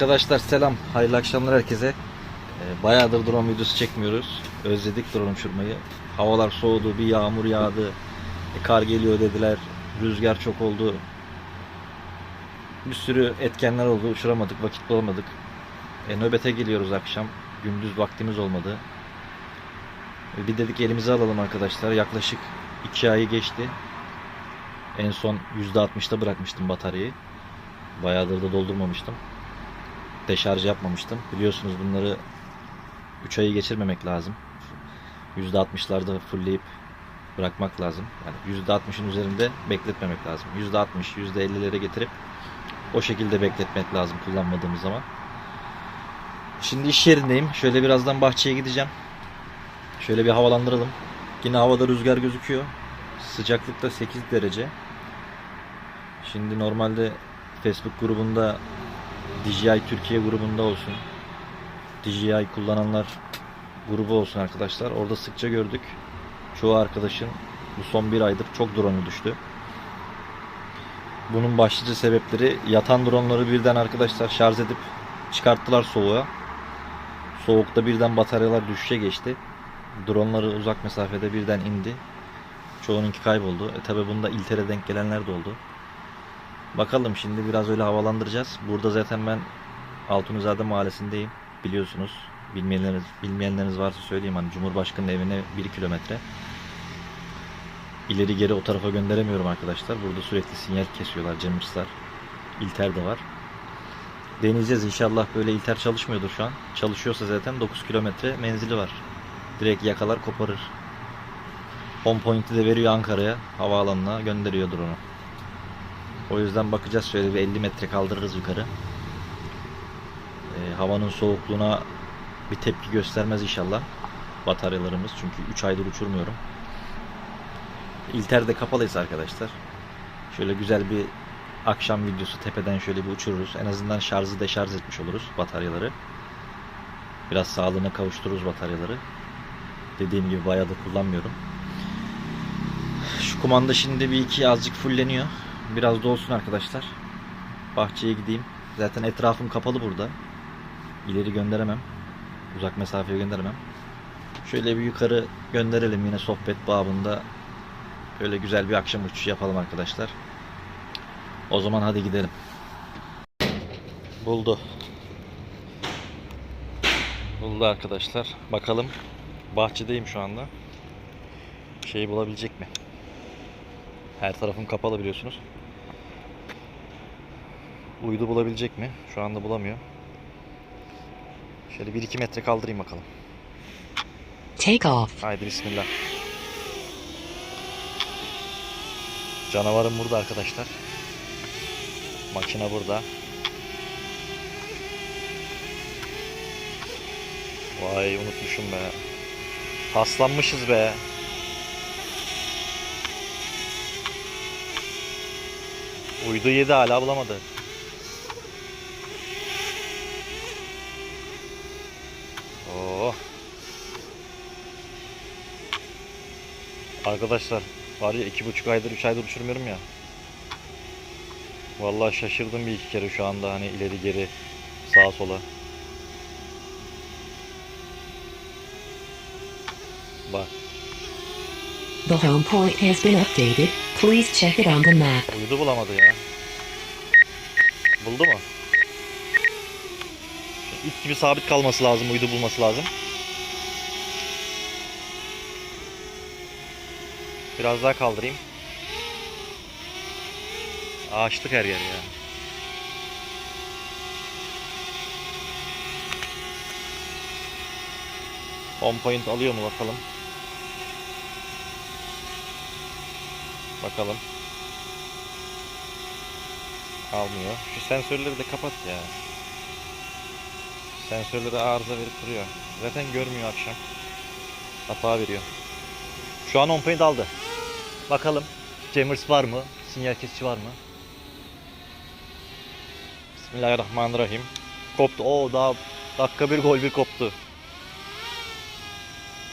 Arkadaşlar selam. Hayırlı akşamlar herkese. Ee, Bayağıdır drone videosu çekmiyoruz. Özledik drone uçurmayı. Havalar soğudu, bir yağmur yağdı. E, kar geliyor dediler. Rüzgar çok oldu. Bir sürü etkenler oldu. Uçuramadık, vakit bulamadık. E, nöbete geliyoruz akşam. Gündüz vaktimiz olmadı. E, bir dedik elimize alalım arkadaşlar. Yaklaşık 2 ayı geçti. En son %60'da bırakmıştım bataryayı. Bayağıdır da doldurmamıştım deşarj yapmamıştım. Biliyorsunuz bunları 3 ayı geçirmemek lazım. %60'larda fullleyip bırakmak lazım. Yani %60'ın üzerinde bekletmemek lazım. %60, %50'lere getirip o şekilde bekletmek lazım kullanmadığımız zaman. Şimdi iş yerindeyim. Şöyle birazdan bahçeye gideceğim. Şöyle bir havalandıralım. Yine havada rüzgar gözüküyor. Sıcaklıkta 8 derece. Şimdi normalde Facebook grubunda DJI Türkiye grubunda olsun. DJI kullananlar grubu olsun arkadaşlar. Orada sıkça gördük. Çoğu arkadaşın bu son bir aydır çok drone'u düştü. Bunun başlıca sebepleri yatan dronları birden arkadaşlar şarj edip çıkarttılar soğuğa. Soğukta birden bataryalar düşüşe geçti. Dronları uzak mesafede birden indi. Çoğununki kayboldu. E tabi bunda İltere denk gelenler de oldu. Bakalım şimdi biraz öyle havalandıracağız. Burada zaten ben Altunizade mahallesindeyim. Biliyorsunuz. Bilmeyenleriniz, bilmeyenleriniz varsa söyleyeyim. Hani Cumhurbaşkanı'nın evine 1 kilometre. İleri geri o tarafa gönderemiyorum arkadaşlar. Burada sürekli sinyal kesiyorlar. Cemişler. İlter de var. Deneyeceğiz inşallah böyle İlter çalışmıyordur şu an. Çalışıyorsa zaten 9 kilometre menzili var. Direkt yakalar koparır. Home point'i de veriyor Ankara'ya. Havaalanına gönderiyor drone'u. O yüzden bakacağız şöyle bir 50 metre kaldırırız yukarı. Ee, havanın soğukluğuna bir tepki göstermez inşallah bataryalarımız. Çünkü 3 aydır uçurmuyorum. İlter'de kapalıyız arkadaşlar. Şöyle güzel bir akşam videosu tepeden şöyle bir uçururuz. En azından şarjı deşarj etmiş oluruz bataryaları. Biraz sağlığına kavuştururuz bataryaları. Dediğim gibi bayağı da kullanmıyorum. Şu kumanda şimdi bir iki azıcık fulleniyor. Biraz da olsun arkadaşlar. Bahçeye gideyim. Zaten etrafım kapalı burada. İleri gönderemem. Uzak mesafeye gönderemem. Şöyle bir yukarı gönderelim yine sohbet babında. Böyle güzel bir akşam uçuşu yapalım arkadaşlar. O zaman hadi gidelim. Buldu. Buldu arkadaşlar. Bakalım. Bahçedeyim şu anda. Şeyi bulabilecek mi? Her tarafım kapalı biliyorsunuz. Uydu bulabilecek mi? Şu anda bulamıyor. Şöyle 1-2 metre kaldırayım bakalım. Take off. Haydi bismillah. Canavarım burada arkadaşlar. Makine burada. Vay unutmuşum be. Paslanmışız be. Uydu yedi hala bulamadı. Oo. Arkadaşlar var ya iki buçuk aydır üç aydır uçurmuyorum ya. Vallahi şaşırdım bir iki kere şu anda hani ileri geri sağa sola. Bak The home point has been updated. Please check it on the map. uydu bulamadı ya. Buldu mu? İt gibi sabit kalması lazım uydu bulması lazım. Biraz daha kaldırayım. Ağaçlık her yer ya. Home point alıyor mu bakalım. Bakalım. Almıyor. Şu sensörleri de kapat ya. Sensörleri arıza verip duruyor. Zaten görmüyor akşam. Hata veriyor. Şu an on point aldı. Bakalım. Jammers var mı? Sinyal kesici var mı? Bismillahirrahmanirrahim. Koptu. Oo daha dakika bir gol bir koptu.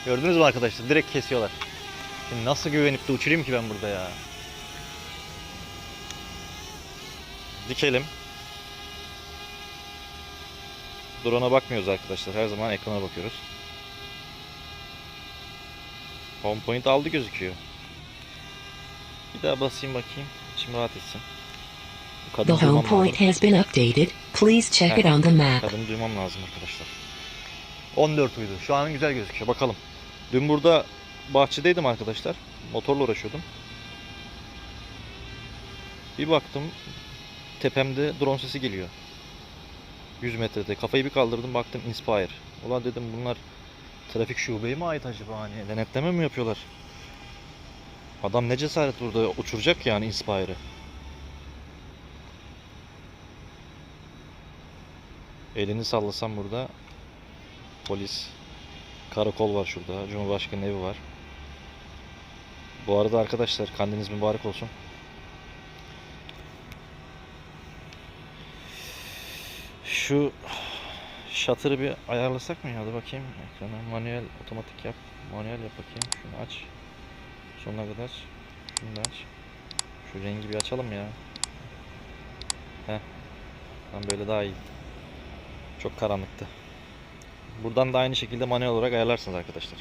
Gördünüz mü arkadaşlar? Direkt kesiyorlar. Şimdi nasıl güvenip de uçurayım ki ben burada ya? Dikelim. Drone'a bakmıyoruz arkadaşlar. Her zaman ekrana bakıyoruz. Home point aldı gözüküyor. Bir daha basayım bakayım. İçim rahat etsin. Bu The home duymam lazım. point has been updated. Please check it on the map. Kadını duymam lazım arkadaşlar. 14 uydu. Şu an güzel gözüküyor. Bakalım. Dün burada bahçedeydim arkadaşlar. Motorla uğraşıyordum. Bir baktım tepemde drone sesi geliyor. 100 metrede. Kafayı bir kaldırdım baktım Inspire. Ulan dedim bunlar trafik şubeye mi ait acaba hani denetleme mi yapıyorlar? Adam ne cesaret burada uçuracak yani Inspire'ı. Elini sallasam burada polis, karakol var şurada, Cumhurbaşkanı evi var. Bu arada arkadaşlar kandiliniz mübarek olsun. Şu shutter'ı bir ayarlasak mı ya? Hadi bakayım. Ekrana manuel otomatik yap. Manuel yap bakayım. Şunu aç. Sonuna kadar. Şunu da aç. Şu rengi bir açalım ya. Heh. Tam böyle daha iyi. Çok karanlıktı. Buradan da aynı şekilde manuel olarak ayarlarsınız arkadaşlar.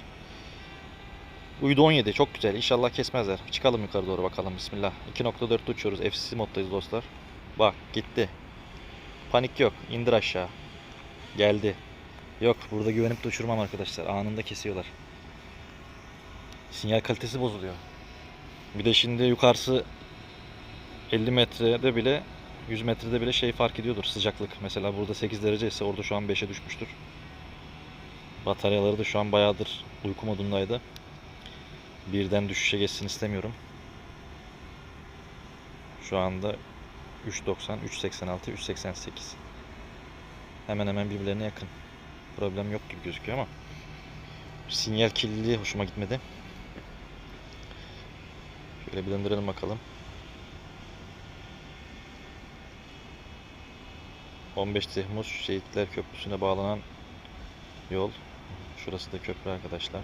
Uydu 17 çok güzel. İnşallah kesmezler. Çıkalım yukarı doğru bakalım. Bismillah. 2.4'te uçuyoruz. FCC moddayız dostlar. Bak gitti. Panik yok. İndir aşağı. Geldi. Yok burada güvenip de uçurmam arkadaşlar. Anında kesiyorlar. Sinyal kalitesi bozuluyor. Bir de şimdi yukarısı 50 metrede bile 100 metrede bile şey fark ediyordur sıcaklık. Mesela burada 8 derece ise orada şu an 5'e düşmüştür. Bataryaları da şu an bayağıdır uyku modundaydı. Birden düşüşe geçsin istemiyorum. Şu anda 3.90, 3.86, 3.88. Hemen hemen birbirlerine yakın. Problem yok gibi gözüküyor ama sinyal kirliliği hoşuma gitmedi. Şöyle bir döndürelim bakalım. 15 Temmuz Şehitler Köprüsü'ne bağlanan yol. Şurası da köprü arkadaşlar.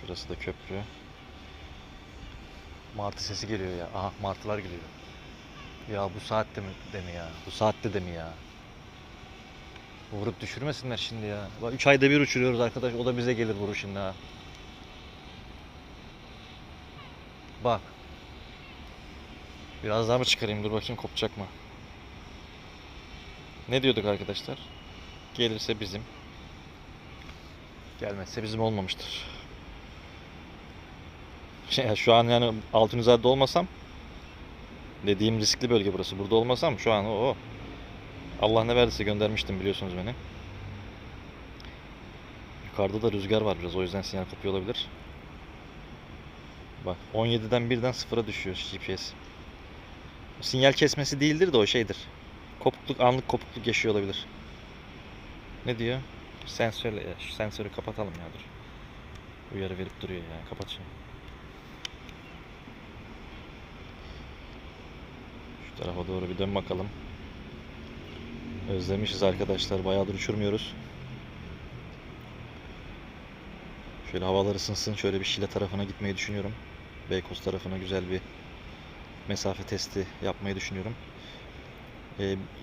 Şurası da köprü. Martı sesi geliyor ya. Aha martılar geliyor. Ya bu saatte mi de mi ya? Bu saatte de mi ya? Vurup düşürmesinler şimdi ya. Bak 3 ayda bir uçuruyoruz arkadaş. O da bize gelir vuru şimdi ha. Bak. Biraz daha mı çıkarayım? Dur bakayım kopacak mı? Ne diyorduk arkadaşlar? Gelirse bizim. Gelmezse bizim olmamıştır. Şey, şu an yani Altunizade'de olmasam dediğim riskli bölge burası. Burada olmasam şu an o, o. Allah ne verdiyse göndermiştim biliyorsunuz beni. Yukarıda da rüzgar var biraz o yüzden sinyal kopuyor olabilir. Bak 17'den birden sıfıra düşüyor GPS. Sinyal kesmesi değildir de o şeydir. Kopukluk anlık kopukluk yaşıyor olabilir. Ne diyor? Sensörle şu sensörü kapatalım ya dur. Uyarı verip duruyor ya kapat şunu. Şu tarafa doğru bir dön bakalım. Özlemişiz arkadaşlar. Bayağıdır uçurmuyoruz. Şöyle havalar ısınsın. Şöyle bir Şile tarafına gitmeyi düşünüyorum. Beykoz tarafına güzel bir mesafe testi yapmayı düşünüyorum.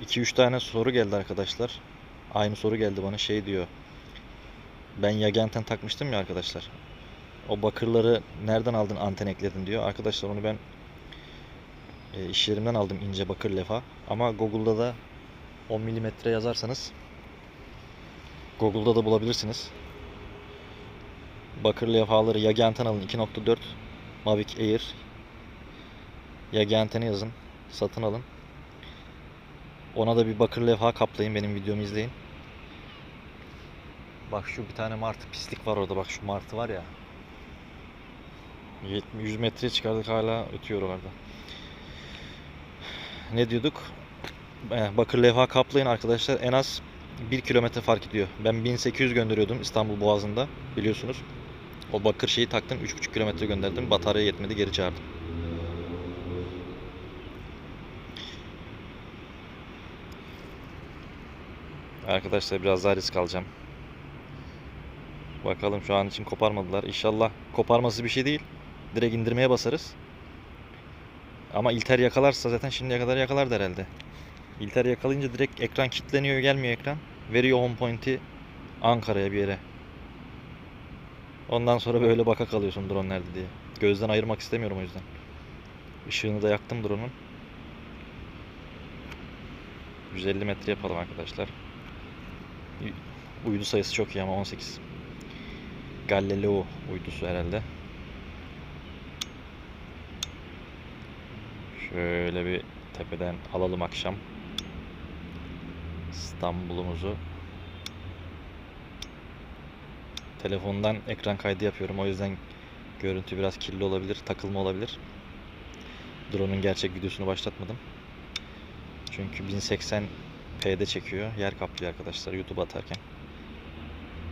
2-3 tane soru geldi arkadaşlar. Aynı soru geldi bana şey diyor. Ben Yagenten takmıştım ya arkadaşlar. O bakırları nereden aldın anten ekledin diyor. Arkadaşlar onu ben e, iş yerimden aldım ince bakır lefa. Ama Google'da da 10 milimetre yazarsanız Google'da da bulabilirsiniz. Bakır levhaları Yagi anten alın 2.4 Mavic Air Yagi anteni yazın. Satın alın. Ona da bir bakır levha kaplayın. Benim videomu izleyin. Bak şu bir tane martı pislik var orada. Bak şu martı var ya. 70 100 metre çıkardık hala ötüyor orada. Ne diyorduk? Eh, Bakır levha kaplayın arkadaşlar. En az 1 kilometre fark ediyor. Ben 1800 gönderiyordum İstanbul Boğazı'nda biliyorsunuz. O bakır şeyi taktım 3,5 kilometre gönderdim. Batarya yetmedi geri çağırdım. Arkadaşlar biraz daha risk alacağım. Bakalım şu an için koparmadılar. İnşallah koparması bir şey değil. Direkt indirmeye basarız. Ama İlter yakalarsa zaten şimdiye kadar yakalardı herhalde. İlter yakalayınca direkt ekran kilitleniyor gelmiyor ekran. Veriyor home point'i Ankara'ya bir yere. Ondan sonra böyle baka kalıyorsun drone nerede diye. Gözden ayırmak istemiyorum o yüzden. Işığını da yaktım drone'un. 150 metre yapalım arkadaşlar. Uydu sayısı çok iyi ama 18. Galileo uydusu herhalde. Şöyle bir tepeden alalım akşam. İstanbul'umuzu. Telefondan ekran kaydı yapıyorum. O yüzden görüntü biraz kirli olabilir, takılma olabilir. Drone'un gerçek videosunu başlatmadım. Çünkü 1080p'de çekiyor. Yer kaplıyor arkadaşlar YouTube atarken.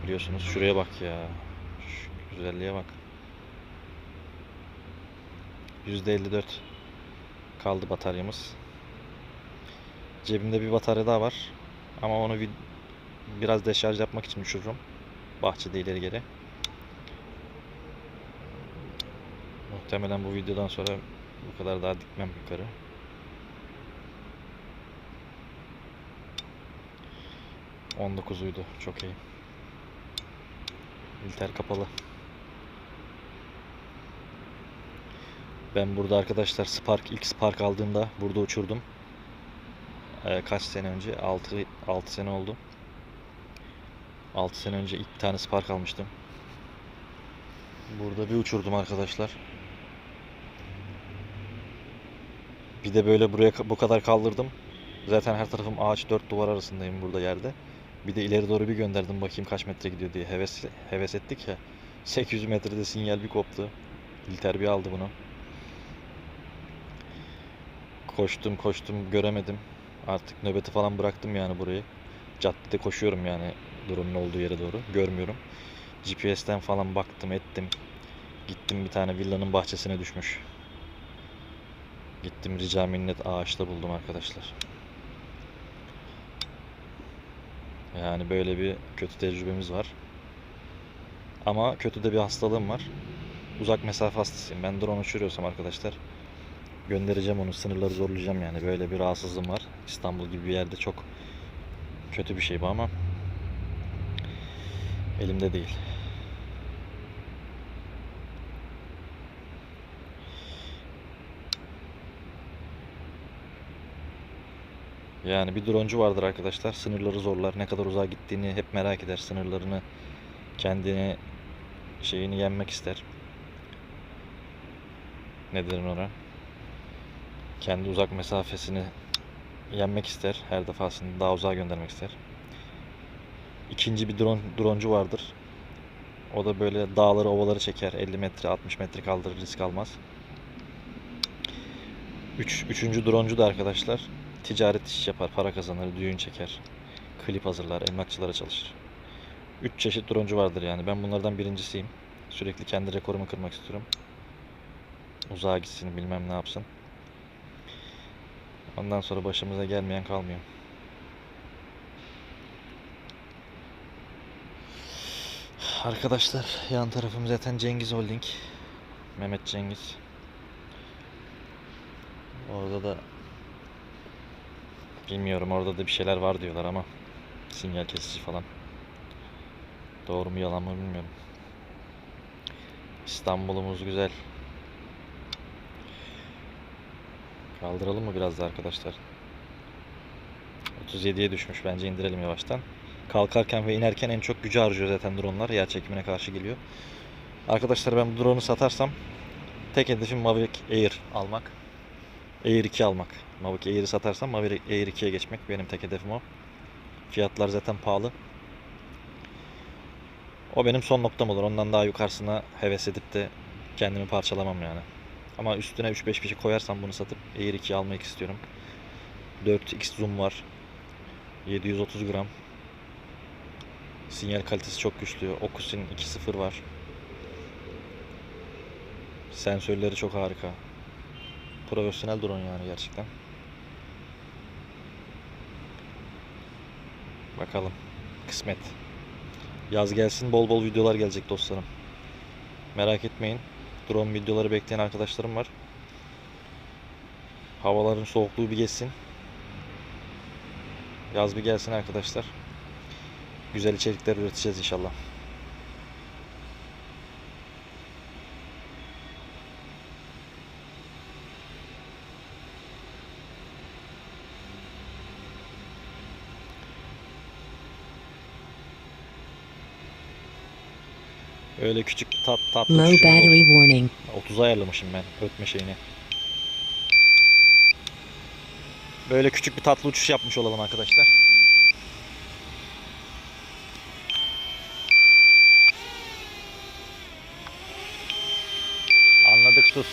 Biliyorsunuz şuraya bak ya. Şu güzelliğe bak. %54 kaldı bataryamız. Cebimde bir batarya daha var. Ama onu biraz deşarj yapmak için düşürürüm. Bahçede ileri geri. Muhtemelen bu videodan sonra bu kadar daha dikmem yukarı. On uydu. Çok iyi. İlter kapalı. Ben burada arkadaşlar Spark ilk Spark aldığımda burada uçurdum. Ee, kaç sene önce? 6 6 sene oldu. 6 sene önce ilk tane Spark almıştım. Burada bir uçurdum arkadaşlar. Bir de böyle buraya bu kadar kaldırdım. Zaten her tarafım ağaç dört duvar arasındayım burada yerde. Bir de ileri doğru bir gönderdim bakayım kaç metre gidiyor diye. Heves heves ettik ya. 800 metrede sinyal bir koptu. İlter bir aldı bunu. Koştum koştum göremedim. Artık nöbeti falan bıraktım yani burayı. Caddede koşuyorum yani drone'un olduğu yere doğru. Görmüyorum. GPS'ten falan baktım ettim. Gittim bir tane villanın bahçesine düşmüş. Gittim rica minnet ağaçta buldum arkadaşlar. Yani böyle bir kötü tecrübemiz var. Ama kötü de bir hastalığım var. Uzak mesafe hastasıyım. Ben drone uçuruyorsam arkadaşlar göndereceğim onu. Sınırları zorlayacağım yani. Böyle bir rahatsızlığım var. İstanbul gibi bir yerde çok kötü bir şey bu ama elimde değil. Yani bir droncu vardır arkadaşlar. Sınırları zorlar. Ne kadar uzağa gittiğini hep merak eder. Sınırlarını kendini şeyini yenmek ister. Ne derim ona? Kendi uzak mesafesini yenmek ister. Her defasında daha uzağa göndermek ister. İkinci bir drone, droncu vardır. O da böyle dağları, ovaları çeker. 50 metre, 60 metre kaldırır, risk almaz. Üç, üçüncü droncu da arkadaşlar ticaret iş yapar, para kazanır, düğün çeker, klip hazırlar, emlakçılara çalışır. Üç çeşit droncu vardır yani. Ben bunlardan birincisiyim. Sürekli kendi rekorumu kırmak istiyorum. Uzağa gitsin, bilmem ne yapsın. Ondan sonra başımıza gelmeyen kalmıyor. Arkadaşlar yan tarafım zaten Cengiz Holding. Mehmet Cengiz. Orada da bilmiyorum orada da bir şeyler var diyorlar ama sinyal kesici falan. Doğru mu yalan mı bilmiyorum. İstanbul'umuz güzel. Kaldıralım mı biraz da arkadaşlar? 37'ye düşmüş. Bence indirelim yavaştan. Kalkarken ve inerken en çok gücü harcıyor zaten dronlar. Yer çekimine karşı geliyor. Arkadaşlar ben bu drone'u satarsam tek hedefim Mavic Air almak. Air 2 almak. Mavic Air'i satarsam Mavic Air 2'ye geçmek benim tek hedefim o. Fiyatlar zaten pahalı. O benim son noktam olur. Ondan daha yukarısına heves edip de kendimi parçalamam yani. Ama üstüne 3-5 bir şey koyarsam bunu satıp Air 2'yi almak istiyorum. 4x zoom var. 730 gram. Sinyal kalitesi çok güçlü. Ocusin 2.0 var. Sensörleri çok harika. Profesyonel drone yani gerçekten. Bakalım. Kısmet. Yaz gelsin bol bol videolar gelecek dostlarım. Merak etmeyin. Drone videoları bekleyen arkadaşlarım var. Havaların soğukluğu bir geçsin. Yaz bir gelsin arkadaşlar. Güzel içerikler üreteceğiz inşallah. Öyle küçük tat tatlı Low olsun. battery warning. 30 ayarlamışım ben ötme şeyini. Böyle küçük bir tatlı uçuş yapmış olalım arkadaşlar. что